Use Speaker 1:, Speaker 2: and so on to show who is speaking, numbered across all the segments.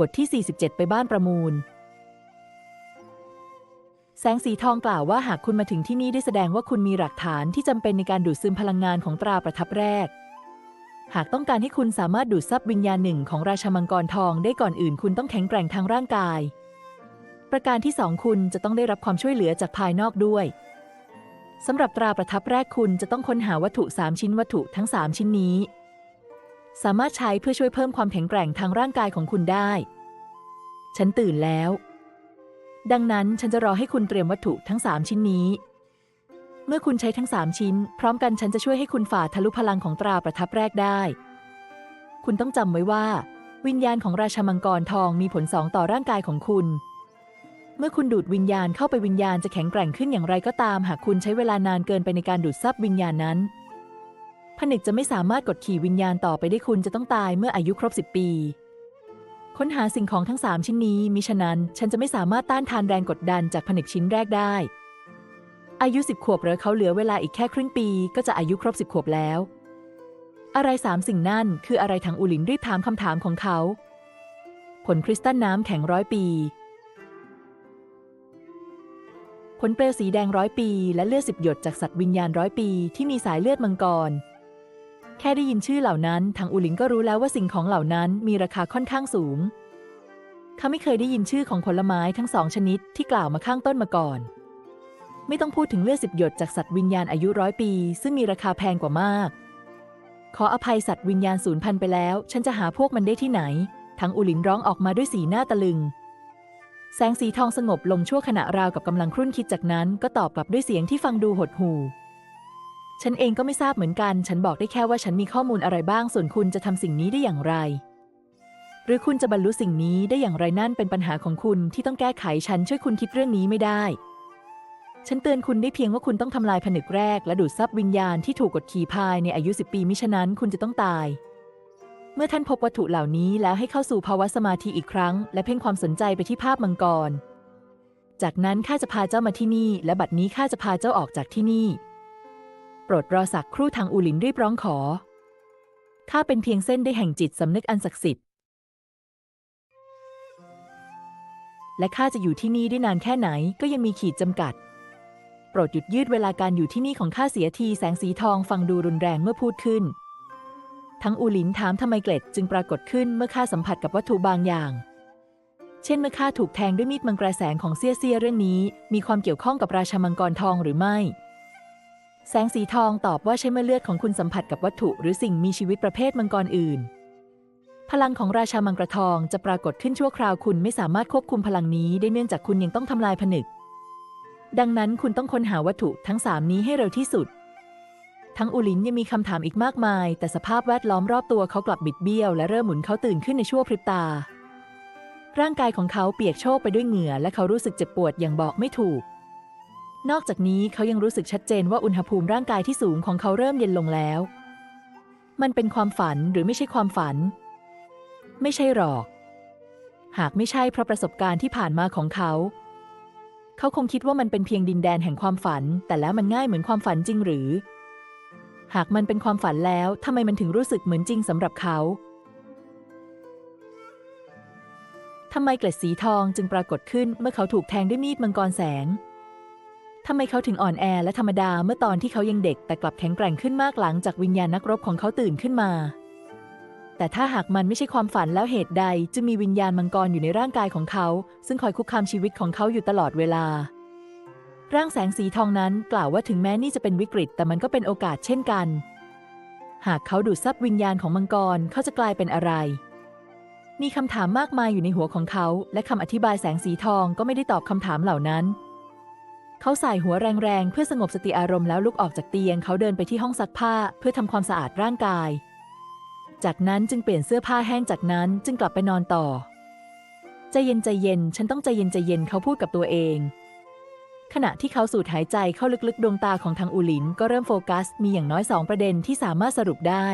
Speaker 1: บทที่ 47 ไปบ้านประมูล แสงสีทองกล่าวว่าหากคุณมาถึงที่นี่ได้แสดงว่าคุณมีหลักฐานที่จำเป็นในการดูดซึมพลังงานของตราประทับแรก หากต้องการให้คุณสามารถดูดซับวิญญาณหนึ่งของราชมังกรทองได้ก่อนอื่นคุณต้องแข็งแกร่งทางร่างกาย ประการที่สองคุณจะต้องได้รับความช่วยเหลือจากภายนอกด้วยสำหรับตราประทับแรกคุณจะต้องค้นหาวัตถุ 3 ชิ้นวัตถุทั้ง 3 ชิ้นนี้ สามารถใช้เพื่อช่วยเพิ่มความแข็งแกร่งทางร่างกายของคุณได้ ฉันตื่นแล้ว ดังนั้นฉันจะรอให้คุณเตรียมวัตถุทั้ง 3 ชิ้นนี้ เมื่อคุณใช้ทั้ง 3 ชิ้น พร้อมกันฉันจะช่วยให้คุณฝ่าทะลุพลังของตราประทับแรกได้ คุณต้องจำไว้ว่า วิญญาณของราชามังกรทองมีผลสองต่อร่างกายของคุณ เมื่อคุณดูดวิญญาณเข้าไปวิญญาณจะแข็งแกร่งขึ้นอย่างไรก็ตาม หากคุณใช้เวลานานเกินไปในการดูดซับวิญญาณนั้น ผนึกจะไม่สามารถกดขี่วิญญาณต่อไปได้คุณจะต้องตายเมื่ออายุครบ 10 ปี ค้นหาสิ่งของทั้ง 3 ชิ้นนี้มิฉะนั้น ฉันจะไม่สามารถต้านทานแรงกดดันจากผนึกชิ้นแรกได้ อายุ 10 ขวบหรือเขาเหลือเวลาอีกแค่ครึ่งปี ก็จะอายุครบ 10 ขวบแล้ว อะไรสามสิ่งนั่นคืออะไรทางอูหลินรีบถามคำถามของเขา ผลคริสตัลน้ำแข็งร้อยปี ผลเปลวสีแดงร้อยปี และเลือดสิบหยดจากสัตว์วิญญาณร้อยปีที่มีสายเลือดมังกร แค่ได้ยินชื่อเหล่านั้นทางอูหลินก็รู้แล้วว่าสิ่งของเหล่านั้นมีราคาค่อนข้างสูง เขาไม่เคยได้ยินชื่อของผลไม้ทั้งสองชนิดที่กล่าวมาข้างต้นมาก่อน ไม่ต้องพูดถึงเลือดสิบหยดจากสัตว์วิญญาณอายุร้อยปี ซึ่งมีราคาแพงกว่ามาก ขออภัยสัตว์วิญญาณสูญพันไปแล้ว ฉันจะหาพวกมันได้ที่ไหนทั้งอูหลินร้องออกมาด้วยสีหน้าตะลึง แสงสีทองสงบลงชั่วขณะราวกับกำลังครุ่นคิดจากนั้นก็ตอบกลับด้วยเสียงที่ฟังดูหดหู่ ฉันเองก็ไม่ทราบเหมือนกัน ฉันบอกได้แค่ว่าฉันมีข้อมูลอะไรบ้าง ส่วนคุณจะทำสิ่งนี้ได้อย่างไร หรือคุณจะบรรลุสิ่งนี้ได้อย่างไรนั่นเป็นปัญหาของคุณที่ต้องแก้ไข ฉันช่วยคุณคิดเรื่องนี้ไม่ได้ ฉันเตือนคุณได้เพียงว่าคุณต้องทำลายผนึกแรก และดูดซับวิญญาณที่ถูกกดขี่ภายในอายุ 10 ปีมิฉะนั้นคุณจะต้องตาย เมื่อท่านพบวัตถุเหล่านี้แล้วให้เข้าสู่ภาวะสมาธิอีกครั้ง และเพ่งความสนใจไปที่ภาพมังกร จากนั้นข้าจะพาเจ้ามาที่นี่ และบัดนี้ข้าจะพาเจ้าออกจากที่นี่ ปรดรอสักครู่ทางอูหลินรีบร้องขอ ข้าเป็นเพียงเส้นได้แห่งจิตสำนึกอันศักดิ์สิทธิ์ และข้าจะอยู่ที่นี่ได้นานแค่ไหนก็ยังมีขีดจำกัด โปรดหยุดยืดเวลาการอยู่ที่นี่ของข้าเสียทีแสงสีทองฟังดูรุนแรงเมื่อพูดขึ้น ทั้งอูหลินถามทำไมเกล็ดจึงปรากฏขึ้นเมื่อข้าสัมผัสกับวัตถุบางอย่างเช่นเมื่อข้าถูกแทงด้วยมีดมังกรแสงของเซียเซียเรื่องนี้ มีความเกี่ยวข้องกับราชามังกรทองหรือไม่ แสงสีทองตอบว่าใช่เมื่อเลือดของคุณสัมผัสกับวัตถุ หรือสิ่งมีชีวิตประเภทมังกรอื่น พลังของราชามังกรทองจะปรากฏขึ้นชั่วคราวคุณไม่สามารถควบคุมพลังนี้ได้เนื่องจากคุณยังต้องทำลายผนึก ดังนั้นคุณต้องค้นหาวัตถุทั้งสามนี้ให้เร็วที่สุด ทั้งอูหลินยังมีคำถามอีกมากมาย แต่สภาพแวดล้อมรอบตัวเขากลับบิดเบี้ยว และเริ่มหมุนเขาตื่นขึ้นในชั่วพริบตา ร่างกายของเขาเปียกโชกไปด้วยเหงื่อ และเขารู้สึกเจ็บปวดอย่างบอกไม่ถูก นอกจากนี้เขายังรู้สึกชัดเจนว่าอุณหภูมิร่างกายที่สูงของเขาเริ่มเย็นลงแล้ว มันเป็นความฝันหรือไม่ใช่ความฝัน ไม่ใช่หรอก หากไม่ใช่เพราะประสบการณ์ที่ผ่านมาของเขา เขาคงคิดว่ามันเป็นเพียงดินแดนแห่งความฝัน แต่แล้วมันง่ายเหมือนความฝันจริงหรือ หากมันเป็นความฝันแล้วทำไมมันถึงรู้สึกเหมือนจริงสำหรับเขาทำไมเกล็ดสีทองจึงปรากฏขึ้นเมื่อเขาถูกแทงด้วยมีดมังกรแสง ทำไมเขาถึงอ่อนแอและธรรมดาเมื่อตอนที่เขายังเด็ก แต่กลับแข็งแกร่งขึ้นมากหลังจากวิญญาณนักรบของเขาตื่นขึ้นมา แต่ถ้าหากมันไม่ใช่ความฝันแล้วเหตุใดจึงมีวิญญาณมังกรอยู่ในร่างกายของเขา ซึ่งคอยคุกคามชีวิตของเขาอยู่ตลอดเวลา ร่างแสงสีทองนั้นกล่าวว่าถึงแม้นี่จะเป็นวิกฤต แต่มันก็เป็นโอกาสเช่นกัน หากเขาดูดซับวิญญาณของมังกรเขาจะกลายเป็นอะไร มีคำถามมากมายอยู่ในหัวของเขา และคำอธิบายแสงสีทองก็ไม่ได้ตอบคำถามเหล่านั้น เขาใส่หัวแรงๆ เพื่อสงบสติอารมณ์แล้วลุกออกจากเตียงเขาเดินไปที่ห้องซักผ้าเพื่อทำความสะอาดร่างกาย จากนั้นจึงเปลี่ยนเสื้อผ้าแห้งจากนั้นจึงกลับไปนอนต่อ ใจเย็นใจเย็น ฉันต้องใจเย็นใจเย็นเขาพูดกับตัวเอง ขณะที่เขาสูดหายใจเข้าลึกๆ ดวงตาของทางอูหลินก็เริ่มโฟกัส มีอย่างน้อยสองประเด็นที่สามารถสรุปได้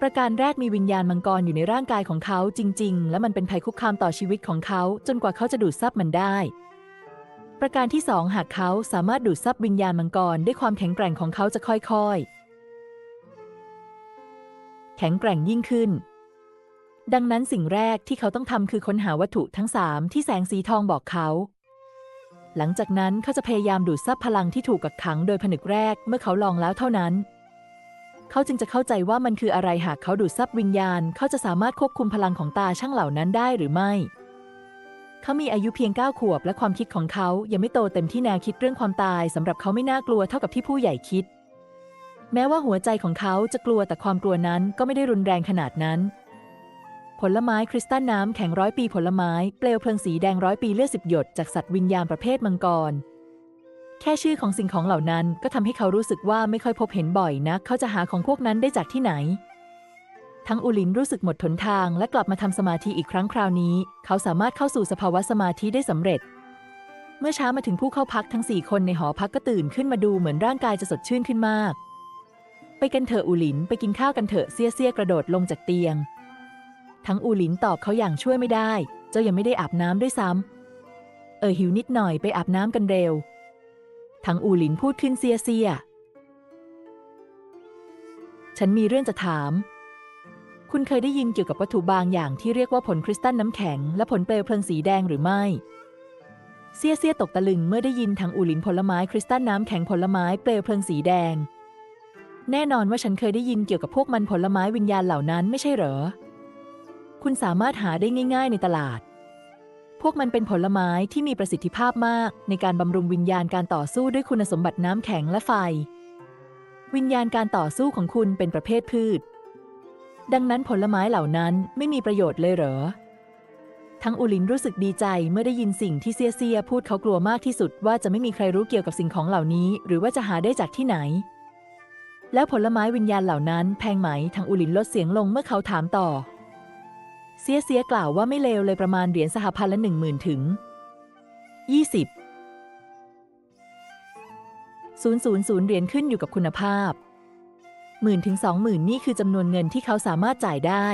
Speaker 1: ประการแรกมีวิญญาณมังกรอยู่ในร่างกายของเขาจริง ๆ และมันเป็นภัยคุกคามต่อชีวิตของเขา จนกว่าเขาจะดูดซับมันได้ ประการที่สองหากเขาสามารถดูดซับวิญญาณมังกรด้วยความแข็งแกร่งของเขาจะค่อยๆ แข็งแกร่งยิ่งขึ้น ดังนั้นสิ่งแรกที่เขาต้องทำคือค้นหาวัตถุทั้งสามที่แสงสีทองบอกเขา หลังจากนั้นเขาจะพยายามดูดซับพลังที่ถูกกักขังโดยผนึกแรกเมื่อเขาลองแล้วเท่านั้น เขาจึงจะเข้าใจว่ามันคืออะไรหากเขาดูดซับวิญญาณ เขาจะสามารถควบคุมพลังของตาช่างเหล่านั้นได้หรือไม่ เขามีอายุเพียง 9 ขวบ และความคิดของเขายังไม่โตเต็มที่แนวคิดเรื่องความตายสำหรับเขาไม่น่ากลัวเท่ากับที่ผู้ใหญ่คิด แม้ว่าหัวใจของเขาจะกลัวแต่ความกลัวนั้นก็ไม่ได้รุนแรงขนาดนั้น ผลไม้คริสตัลน้ำแข็งร้อยปีผลไม้เปลวเพลิงสีแดงร้อยปีเลือดสิบหยดจากสัตว์วิญญาณประเภทมังกร แค่ชื่อของสิ่งของเหล่านั้นก็ทำให้เขารู้สึกว่าไม่ค่อยพบเห็นบ่อยนักเขาจะหาของพวกนั้นได้จากที่ไหน ทั้งอุลินรู้สึกหมดทนทางและกลับมาทำสมาธิอีกครั้งคราวนี้ เขาสามารถเข้าสู่สภาวะสมาธิได้สำเร็จ เมื่อเช้ามาถึงผู้เข้าพักทั้งสี่คนในหอพักก็ตื่นขึ้นมาดูเหมือนร่างกายจะสดชื่นขึ้นมาก ไปกันเถอะอูหลินไปกินข้าวกันเถอะเสียเสียกระโดดลงจากเตียง ทั้งอูหลินตอบเขาอย่างช่วยไม่ได้ เจ้ายังไม่ได้อาบน้ำด้วยซ้ำเออหิวนิดหน่อยไปอาบน้ำกันเร็ว ทั้งอูหลินพูดขึ้นเสียเสียฉันมีเรื่องจะถาม คุณเคยได้ยินเกี่ยวกับวัตถุบางอย่างที่เรียกว่าผลคริสตัลน้ำแข็ง และผลเปลวเพลิงสีแดงหรือไม่เสียเสียตกตะลึงเมื่อได้ยินทั้งอูหลินผลไม้คริสตัลน้ำแข็งผลไม้เปลวเพลิงสีแดง แน่นอนว่าฉันเคยได้ยินเกี่ยวกับพวกมันผลไม้วิญญาณเหล่านั้นไม่ใช่เหรอ คุณสามารถหาได้ง่าย ๆ ในตลาด พวกมันเป็นผลไม้ที่มีประสิทธิภาพมาก ในการบำรุงวิญญาณการต่อสู้ด้วยคุณสมบัติน้ำแข็งและไฟ วิญญาณการต่อสู้ของคุณเป็นประเภทพืช ดังนั้นผลไม้เหล่านั้นไม่มีประโยชน์เลยเหรอ ทั้งอุลินรู้สึกดีใจเมื่อได้ยินสิ่งที่เซียเซียพูดเขากลัวมากที่สุดว่าจะไม่มีใครรู้เกี่ยวกับสิ่งของเหล่านี้ หรือว่าจะหาได้จากที่ไหน แล้วผลไม้วิญญาณเหล่านั้นแพงไหมทั้งอุลินลดเสียงลงเมื่อเขาถามต่อเสียเสียกล่าวว่าไม่เลวเลยประมาณเหรียญสหพันธ์ละหนึ่งหมื่นถึงยี่สิบศูนย์ศูนย์ศูนย์เหรียญขึ้นอยู่กับคุณภาพ หมื่นถึงสองหมื่นนี่คือจำนวนเงินที่เขาสามารถจ่ายได้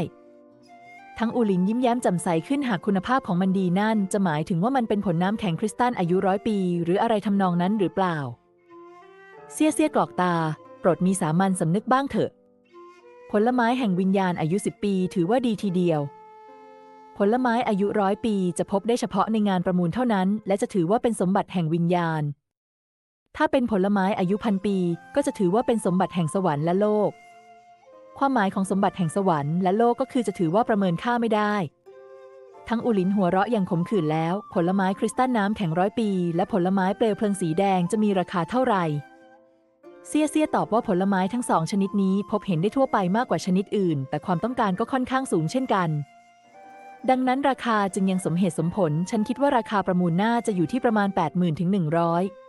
Speaker 1: ทั้งอูลินยิ้มแย้มแจ่มใสขึ้นหากคุณภาพของมันดีนั่น จะหมายถึงว่ามันเป็นผลน้ำแข็งคริสตัลอายุร้อยปี หรืออะไรทำนองนั้นหรือเปล่า เสียเสียกรอกตา โปรดมีสามัญสำนึกบ้างเถอะ ผลไม้แห่งวิญญาณอายุสิบปี ถือว่าดีทีเดียว ผลไม้อายุร้อยปีจะพบได้เฉพาะในงานประมูลเท่านั้น และจะถือว่าเป็นสมบัติแห่งวิญญาณ ถ้าเป็นผลไม้อายุพันปี ก็จะถือว่าเป็นสมบัติแห่งสวรรค์และโลก ความหมายของสมบัติแห่งสวรรค์และโลกก็คือจะถือว่าประเมินค่าไม่ได้ ทั้งอุลินหัวเราะอย่างขมขื่นแล้ว ผลไม้คริสตัลน้ำแข็งร้อยปี และผลไม้เปลวเพลิงสีแดงจะมีราคาเท่าไหร่เซียเซียตอบว่าผลไม้ทั้งสองชนิดนี้พบเห็นได้ทั่วไปมากกว่าชนิดอื่น แต่ความต้องการก็ค่อนข้างสูงเช่นกัน ดังนั้นราคาจึงยังสมเหตุสมผล ฉันคิดว่าราคาประมูลน่าจะอยู่ที่ประมาณ 80,000ถึง100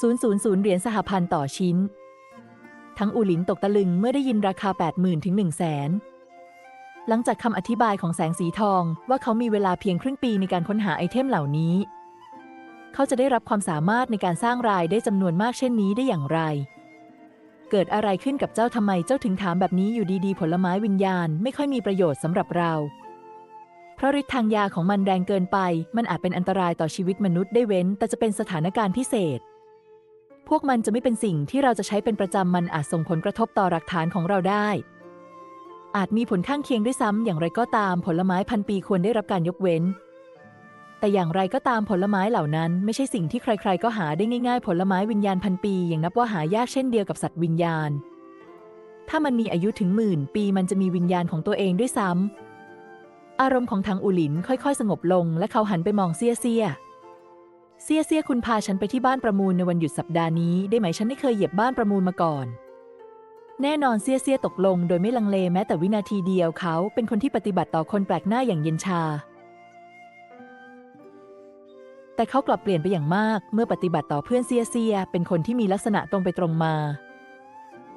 Speaker 1: 000เหรียญสหพันธ์ต่อชิ้น ทั้งอูหลินตกตะลึงเมื่อได้ยินราคา 80,000ถึง1 0 0 0 0แสนหลังจากคำอธิบายของแสงสีทองว่าเขามีเวลาเพียงครึ่งปีในการค้นหาไอเทมเหล่านี้ เขาจะได้รับความสามารถในการสร้างรายได้จำนวนมากเช่นนี้ได้อย่างไร เกิดอะไรขึ้นกับเจ้าทำไมเจ้าถึงถามแบบนี้อยู่ดีๆ ผลไม้วิญญาณไม่ค่อยมีประโยชน์สำหรับเรา เพราะฤทธิ์ทางยาของมันแรงเกินไป มันอาจเป็นอันตรายต่อชีวิตมนุษย์ได้เว้น แต่จะเป็นสถานการณ์พิเศษ พวกมันจะไม่เป็นสิ่งที่เราจะใช้เป็นประจำมันอาจส่งผลกระทบต่อหลักฐานของเราได้ อาจมีผลข้างเคียงด้วยซ้ำอย่างไรก็ตามผลไม้พันปีควรได้รับการยกเว้น แต่อย่างไรก็ตามผลไม้เหล่านั้น ไม่ใช่สิ่งที่ใครๆ ก็หาได้ง่ายๆ ผลไม้วิญญาณพันปีอยังนับว่าหายากเช่นเดียวกับสัตว์วิญญาณ ถ้ามันมีอายุถึงหมื่นปีมันจะมีวิญญาณของตัวเองด้วยซ้ำอารมณ์ของทางอูหลินค่อยๆ สงบลง และเขาหันไปมองเซียเซีย เซียเซียคุณพาฉันไปที่บ้านประมูลในวันหยุดสัปดาห์นี้ ได้ไหมฉันไม่เคยเหยียบบ้านประมูลมาก่อน แน่นอนเซียเซียตกลงโดยไม่ลังเลแม้แต่วินาทีเดียวเขาเป็นคนที่ปฏิบัติต่อคนแปลกหน้าอย่างเย็นชา แต่เขากลับเปลี่ยนไปอย่างมาก เมื่อปฏิบัติต่อเพื่อนเซียเซียเป็นคนที่มีลักษณะตรงไปตรงมา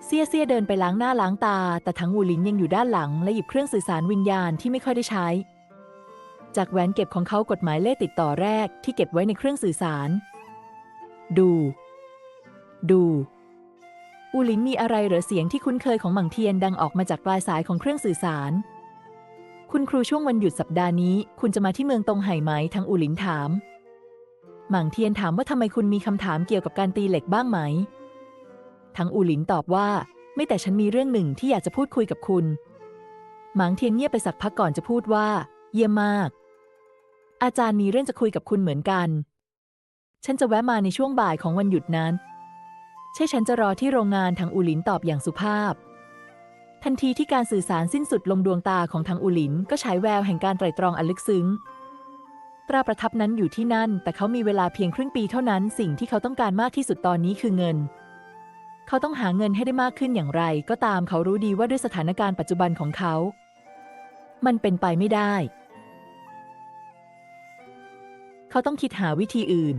Speaker 1: เซียเซียเดินไปล้างหน้าล้างตา แต่ทั้งวูลินยังอยู่ด้านหลัง และหยิบเครื่องสื่อสารวิญญาณที่ไม่ค่อยได้ใช้ จากแหวนเก็บของเขากฎหมายเลขติดต่อแรกที่เก็บไว้ในเครื่องสื่อสาร ดู ดู อูหลินมีอะไรเหรอเสียงที่คุ้นเคยของหมังเทียนดังออกมาจากปลายสายของเครื่องสื่อสาร คุณครูช่วงวันหยุดสัปดาห์นี้ คุณจะมาที่เมืองตงไห่ไหมทั้งอูหลินถาม หมังเทียนถามว่าทำไมคุณมีคำถามเกี่ยวกับการตีเหล็กบ้างไหมทั้งอูหลินตอบว่า ไม่แต่ฉันมีเรื่องหนึ่งที่อยากจะพูดคุยกับคุณ หมางเทียนเงียบไปสักพักก่อนจะพูดว่า เยี่ยมมาก อาจารย์มีเรื่องจะคุยกับคุณเหมือนกัน ฉันจะแวะมาในช่วงบ่ายของวันหยุดนั้น ใช่ฉันจะรอที่โรงงานทางอูหลินตอบอย่างสุภาพ ทันทีที่การสื่อสารสิ้นสุดลงดวงตาของทางอูหลินก็ฉายแววแห่งการไตร่ตรองอันลึกซึ้ง ตราประทับนั้นอยู่ที่นั่น แต่เขามีเวลาเพียงครึ่งปีเท่านั้นสิ่งที่เขาต้องการมากที่สุดตอนนี้คือเงิน เขาต้องหาเงินให้ได้มากขึ้นอย่างไร ก็ตามเขารู้ดีว่าด้วยสถานการณ์ปัจจุบันของเขา มันเป็นไปไม่ได้ เขาต้องคิดหาวิธีอื่น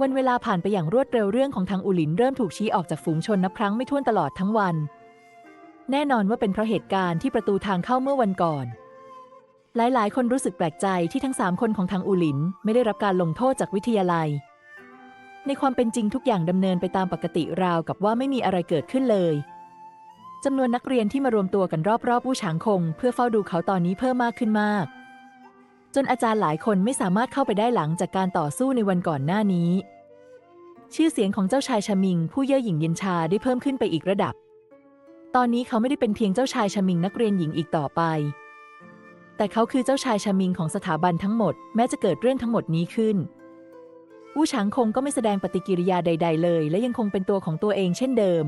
Speaker 1: วันเวลาผ่านไปอย่างรวดเร็วเรื่องของทางอูหลินเริ่มถูกชี้ออกจากฝูงชนนับครั้งไม่ถ้วนตลอดทั้งวัน แน่นอนว่าเป็นเพราะเหตุการณ์ที่ประตูทางเข้าเมื่อวันก่อน หลายๆ คนรู้สึกแปลกใจที่ทั้งสามคนของทางอูหลินไม่ได้รับการลงโทษจากวิทยาลัย ในความเป็นจริงทุกอย่างดำเนินไปตามปกติราวกับว่าไม่มีอะไรเกิดขึ้นเลยจำนวนนักเรียนที่มารวมตัวกันรอบๆผู้ฉางคง เพื่อเฝ้าดูเขาตอนนี้เพิ่มมากขึ้นมาก จนอาจารย์หลายคนไม่สามารถเข้าไปได้หลังจากการต่อสู้ในวันก่อนหน้านี้ ชื่อเสียงของเจ้าชายชมิง ผู้เย่อหยิ่งเย็นชาได้เพิ่มขึ้นไปอีกระดับ ตอนนี้เขาไม่ได้เป็นเพียงเจ้าชายชมิงนักเรียนหญิงอีกต่อไป แต่เขาคือเจ้าชายชมิงของสถาบันทั้งหมด แม้จะเกิดเรื่องทั้งหมดนี้ขึ้น อู่ฉางคงก็ไม่แสดงปฏิกิริยาใด ๆ เลย และยังคงเป็นตัวของตัวเองเช่นเดิม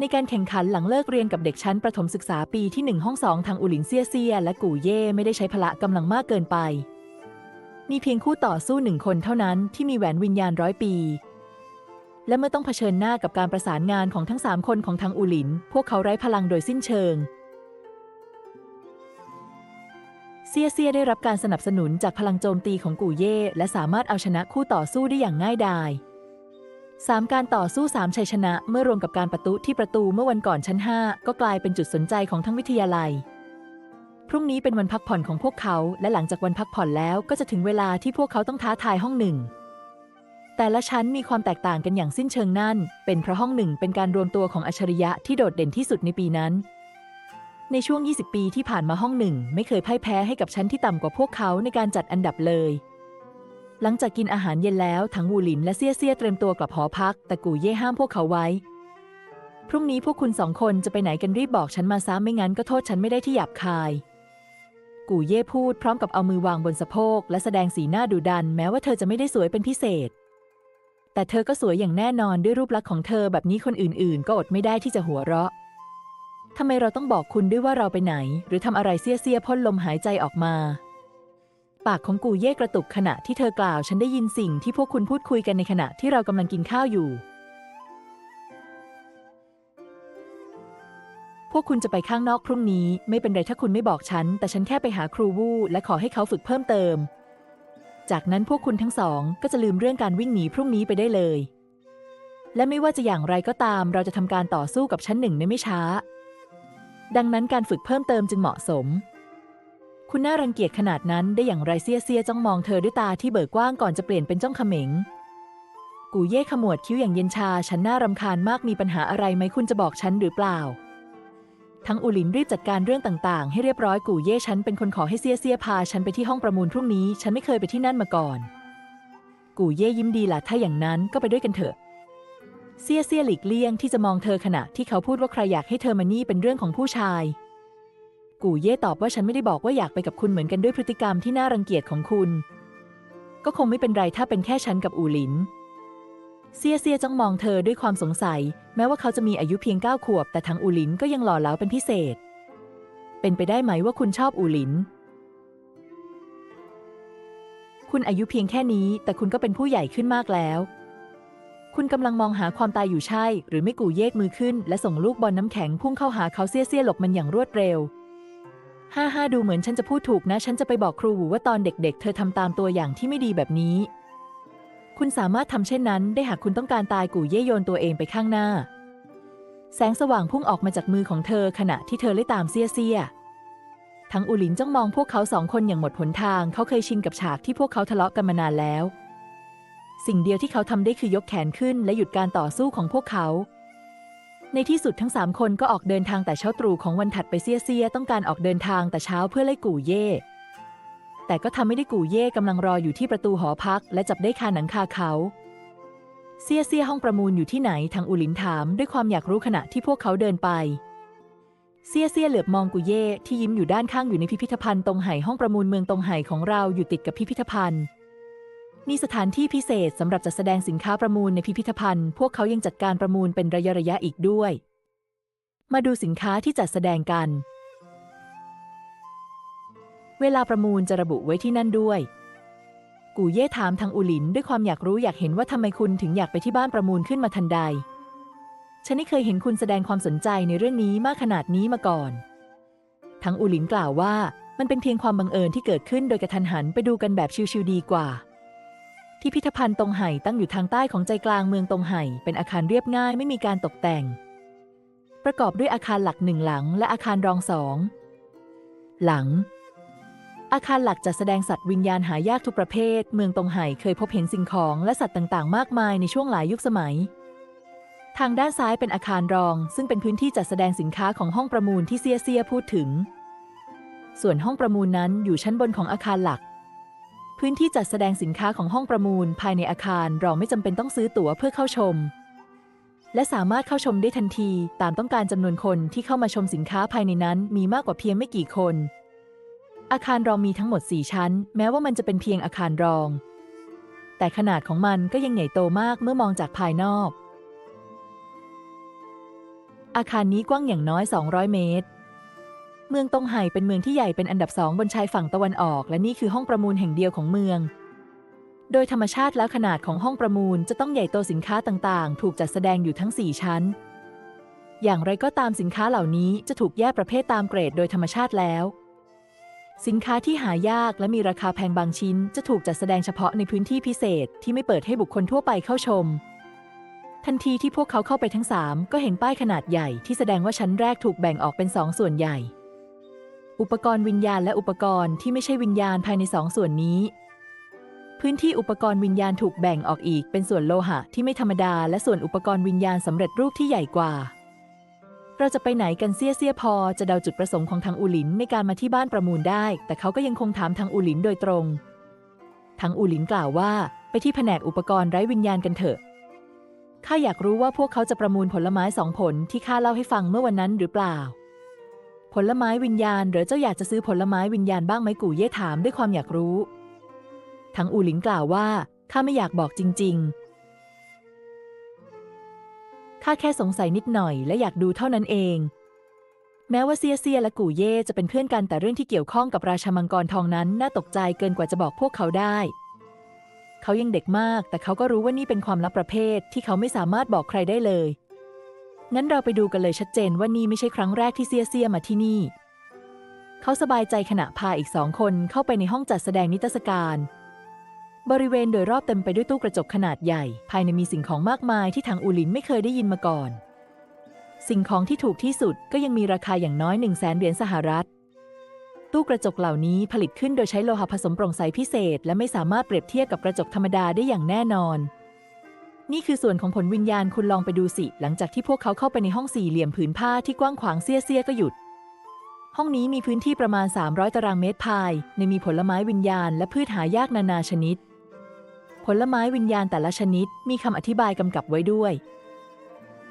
Speaker 1: ในการแข่งขันหลังเลิกเรียนกับเด็กชั้นประถมศึกษาปีที่หนึ่งห้องสองทางอูหลินเซียเซีย และกู่เย่ไม่ได้ใช้พละกำลังมากเกินไป มีเพียงคู่ต่อสู้หนึ่งคนเท่านั้นที่มีแหวนวิญญาณร้อยปี และเมื่อต้องเผชิญหน้ากับการประสานงานของทั้งสามคนของทางอูหลิน พวกเขาไร้พลังโดยสิ้นเชิง เซียเซียได้รับการสนับสนุนจากพลังโจมตีของกู่เย่และสามารถเอาชนะคู่ต่อสู้ได้อย่างง่ายดาย สามการต่อสู้สามชัยชนะ เมื่อรวมกับการประตูที่ประตูเมื่อวันก่อนชั้น 5 ก็กลายเป็นจุดสนใจของทั้งวิทยาลัย พรุ่งนี้เป็นวันพักผ่อนของพวกเขา และหลังจากวันพักผ่อนแล้วก็จะถึงเวลาที่พวกเขาต้องท้าทายห้องหนึ่ง แต่ละชั้นมีความแตกต่างกันอย่างสิ้นเชิงนั่น เป็นเพราะห้องหนึ่งเป็นการรวมตัวของอัจฉริยะที่โดดเด่นที่สุดในปีนั้น ในช่วง 20 ปีที่ผ่านมาห้องหนึ่งไม่เคยพ่ายแพ้ให้กับชั้นที่ต่ำกว่าพวกเขาในการจัดอันดับเลย หลังจากกินอาหารเย็นแล้วทั้งวูหลินและเซี่ยเซี่ยเตรียมตัวกลับหอพัก แต่กูเย่ห้ามพวกเขาไว้ พรุ่งนี้พวกคุณสองคนจะไปไหนกันรีบบอกฉันมาซะไม่งั้นก็โทษฉันไม่ได้ที่หยาบคาย กูเย่พูดพร้อมกับเอามือวางบนสะโพก และแสดงสีหน้าดุดัน แม้ว่าเธอจะไม่ได้สวยเป็นพิเศษ แต่เธอก็สวยอย่างแน่นอนด้วยรูปลักษณ์ของเธอแบบนี้คนอื่นๆ ก็อดไม่ได้ที่จะหัวเราะทำไมเราต้องบอกคุณด้วยว่าเราไปไหน หรือทำอะไรเสี้ยเสียพ่นลมหายใจออกมา ปากของกูเย่กระตุกขณะที่เธอกล่าว ฉันได้ยินสิ่งที่พวกคุณพูดคุยกันในขณะที่เรากำลังกินข้าวอยู่ พวกคุณจะไปข้างนอกพรุ่งนี้ ไม่เป็นไรถ้าคุณไม่บอกฉัน แต่ฉันแค่ไปหาครูวู้และขอให้เขาฝึกเพิ่มเติม จากนั้นพวกคุณทั้งสองก็จะลืมเรื่องการวิ่งหนีพรุ่งนี้ไปได้เลย และไม่ว่าจะอย่างไรก็ตาม เราจะทำการต่อสู้กับชั้นหนึ่งในไม่ช้า ดังนั้นการฝึกเพิ่มเติมจึงเหมาะสม คุณน่ารังเกียจขนาดนั้นได้อย่างไรเซียเซียจ้องมองเธอด้วยตาที่เบิกกว้างก่อนจะเปลี่ยนเป็นจ้องเขม็ง กูเย่ขมวดคิ้วอย่างเย็นชา ฉันน่ารำคาญมากมีปัญหาอะไรไหมคุณจะบอกฉันหรือเปล่า ทั้งอูหลินรีบจัดการเรื่องต่างๆ ให้เรียบร้อยกูเย่ฉันเป็นคนขอให้เซียเซียพาฉันไปที่ห้องประมูลพรุ่งนี้ ฉันไม่เคยไปที่นั่นมาก่อน กูเย่ยิ้มดีล่ะถ้าอย่างนั้นก็ไปด้วยกันเถอะเซียเซียหลีกเลี่ยงที่จะมองเธอขณะที่เขาพูดว่าใครอยากให้เธอมานี่เป็นเรื่องของผู้ชาย กูเย่ตอบว่าฉันไม่ได้บอกว่าอยากไปกับคุณเหมือนกันด้วยพฤติกรรมที่น่ารังเกียจของคุณ ก็คงไม่เป็นไรถ้าเป็นแค่ฉันกับอูหลิน เซียเซียจ้องมองเธอด้วยความสงสัย แม้ว่าเขาจะมีอายุเพียงเก้าขวบ แต่ทางอูหลินก็ยังหล่อเหลาเป็นพิเศษ เป็นไปได้ไหมว่าคุณชอบอูหลิน คุณอายุเพียงแค่นี้ แต่คุณก็เป็นผู้ใหญ่ขึ้นมากแล้ว คุณกำลังมองหาความตายอยู่ใช่ หรือไม่กูเยกมือขึ้น และส่งลูกบอลน้ำแข็งพุ่งเข้าหาเขาเสี้ยเสี้ยหลบมันอย่างรวดเร็ว ฮ่าฮ่าดูเหมือนฉันจะพูดถูกนะ ฉันจะไปบอกครูหูว่าตอนเด็ก ๆ เธอทำตามตัวอย่างที่ไม่ดีแบบนี้ คุณสามารถทำเช่นนั้น ได้หากคุณต้องการตายกูเย่โยนตัวเองไปข้างหน้า แสงสว่างพุ่งออกมาจากมือของเธอขณะที่เธอไล่ตามเสี้ยเสียทั้งอูหลินจ้องมองพวกเขาสองคนอย่างหมดหนทาง เขาเคยชินกับฉากที่พวกเขาทะเลาะกันมานานแล้ว สิ่งเดียวที่เขาทำได้คือยกแขนขึ้น และหยุดการต่อสู้ของพวกเขา ในที่สุดทั้งสามคนก็ออกเดินทางแต่เช้าตรู่ของวันถัดไปเซียเซียต้องการออกเดินทางแต่เช้าเพื่อไล่กู่เย่ แต่ก็ทำไม่ได้กู่เย่กำลังรออยู่ที่ประตูหอพัก และจับได้คาหนังคาเขาเซียเซียห้องประมูลอยู่ที่ไหนทางอูหลินถามด้วยความอยากรู้ขณะที่พวกเขาเดินไปเซียเซียเหลือบมองกุเย่ที่ยิ้มอยู่ด้านข้างอยู่ในพิพิธภัณฑ์ตรงไห่ห้องประมูลเมืองตรงไห่ของเราอยู่ติดกับพิพิธภัณฑ์ มีสถานที่พิเศษสำหรับจัดแสดงสินค้าประมูลในพิพิธภัณฑ์ พวกเขายังจัดการประมูลเป็นระยะระยะๆอีกด้วย มาดูสินค้าที่จัดแสดงกัน เวลาประมูลจะระบุไว้ที่นั่นด้วย กูเย่ถามทางอูหลินด้วยความอยากรู้อยากเห็นว่าทำไมคุณถึงอยากไปที่บ้านประมูลขึ้นมาทันใด ฉันไม่เคยเห็นคุณแสดงความสนใจในเรื่องนี้มากขนาดนี้มาก่อนทางอูหลินกล่าวว่ามันเป็นเพียงความบังเอิญที่เกิดขึ้นโดยกระทันหันไปดูกันแบบชิวๆดีกว่า ที่พิพิธภัณฑ์ตรงไห่ตั้งอยู่ทางใต้ของใจกลางเมืองตรงไห่ เป็นอาคารเรียบง่ายไม่มีการตกแต่ง ประกอบด้วยอาคารหลักหนึ่งหลัง และอาคารรองสอง หลัง อาคารหลักจัดแสดงสัตว์วิญญาณหายากทุกประเภท เมืองตงไห่เคยพบเห็นสิ่งของและสัตว์ต่างๆ มากมายในช่วงหลายยุคสมัย ทางด้านซ้ายเป็นอาคารรอง ซึ่งเป็นพื้นที่จัดแสดงสินค้าของห้องประมูลที่เซียเซียพูดถึง ส่วนห้องประมูลนั้นอยู่ชั้นบนของอาคารหลัก พื้นที่จัดแสดงสินค้าของห้องประมูลภายในอาคารรองไม่จำเป็นต้องซื้อตั๋วเพื่อเข้าชม และสามารถเข้าชมได้ทันทีตามต้องการจำนวนคนที่เข้ามาชมสินค้าภายในนั้นมีมากกว่าเพียงไม่กี่คน อาคารรองมีทั้งหมด 4 ชั้น แม้ว่ามันจะเป็นเพียงอาคารรอง แต่ขนาดของมันก็ยังใหญ่โตมากเมื่อมองจากภายนอก อาคารนี้กว้างอย่างน้อย 200 เมตร เมืองตงไห่เป็นเมืองที่ใหญ่เป็นอันดับสองบนชายฝั่งตะวันออก และนี่คือห้องประมูลแห่งเดียวของเมือง โดยธรรมชาติแล้วขนาดของห้องประมูลจะต้องใหญ่โตสินค้าต่างๆ ถูกจัดแสดงอยู่ทั้ง 4 ชั้น อย่างไรก็ตามสินค้าเหล่านี้จะถูกแยกประเภทตามเกรดโดยธรรมชาติแล้ว สินค้าที่หายากและมีราคาแพงบางชิ้น จะถูกจัดแสดงเฉพาะในพื้นที่พิเศษที่ไม่เปิดให้บุคคลทั่วไปเข้าชมทันทีที่พวกเขาเข้าไปทั้งสามก็เห็นป้ายขนาดใหญ่ที่แสดงว่าชั้นแรกถูกแบ่งออกเป็นสองส่วนใหญ่ อุปกรณ์วิญญาณและอุปกรณ์ที่ไม่ใช่วิญญาณภายในสองส่วนนี้ พื้นที่อุปกรณ์วิญญาณถูกแบ่งออกอีกเป็นส่วนโลหะที่ไม่ธรรมดา และส่วนอุปกรณ์วิญญาณสำเร็จรูปที่ใหญ่กว่า เราจะไปไหนกันเสี้ยเสี้ยพอจะเดาจุดประสงค์ของทางอูหลินในการมาที่บ้านประมูลได้ แต่เขาก็ยังคงถามทางอูหลินโดยตรงทางอูหลินกล่าวว่า ไปที่แผนกอุปกรณ์ไร้วิญญาณกันเถอะข้าอยากรู้ว่าพวกเขาจะประมูลผลไม้สองผลที่ข้าเล่าให้ฟังเมื่อวันนั้นหรือเปล่า ผลไม้วิญญาณหรือเจ้าอยากจะซื้อผลไม้วิญญาณบ้างไหมกู่เย่ถามด้วยความอยากรู้ทางอูหลินกล่าวว่าข้าไม่อยากบอกจริง ๆ ข้าแค่สงสัยนิดหน่อยและอยากดูเท่านั้นเอง แม้ว่าเซียเซียและกู่เย่จะเป็นเพื่อนกันแต่เรื่องที่เกี่ยวข้องกับราชามังกรทองนั้น น่าตกใจเกินกว่าจะบอกพวกเขาได้ เขายังเด็กมาก แต่เขาก็รู้ว่านี่เป็นความลับประเภทที่เขาไม่สามารถบอกใครได้เลย งั้นเราไปดูกันเลยชัดเจนว่านี่ไม่ใช่ครั้งแรกที่เซียเซียมาที่นี่ เขาสบายใจขณะพาอีกสองคนเข้าไปในห้องจัดแสดงนิทรรศการ บริเวณโดยรอบเต็มไปด้วยตู้กระจกขนาดใหญ่ ภายในมีสิ่งของมากมายที่ทางอูลินไม่เคยได้ยินมาก่อน สิ่งของที่ถูกที่สุดก็ยังมีราคาอย่างน้อย1 0 0 0 0แสนเหรียญสหรัฐ ตู้กระจกเหล่านี้ผลิตขึ้นโดยใช้โลหะผสมโปร่งใสพิเศษ และไม่สามารถเปรียบเทียบกับกระจกธรรมดาได้อย่างแน่นอน นี่คือส่วนของผลวิญญาณคุณลองไปดูสิ หลังจากที่พวกเขาเข้าไปในห้องสี่เหลี่ยมผืนผ้าที่กว้างขวางเสี้ยเสียก็หยุด ห้องนี้มีพื้นที่ประมาณ 300 ตารางเมตรภาย ในมีผลไม้วิญญาณและพืชหายากนานาชนิด ผลไม้วิญญาณแต่ละชนิด มีคำอธิบายกำกับไว้ด้วย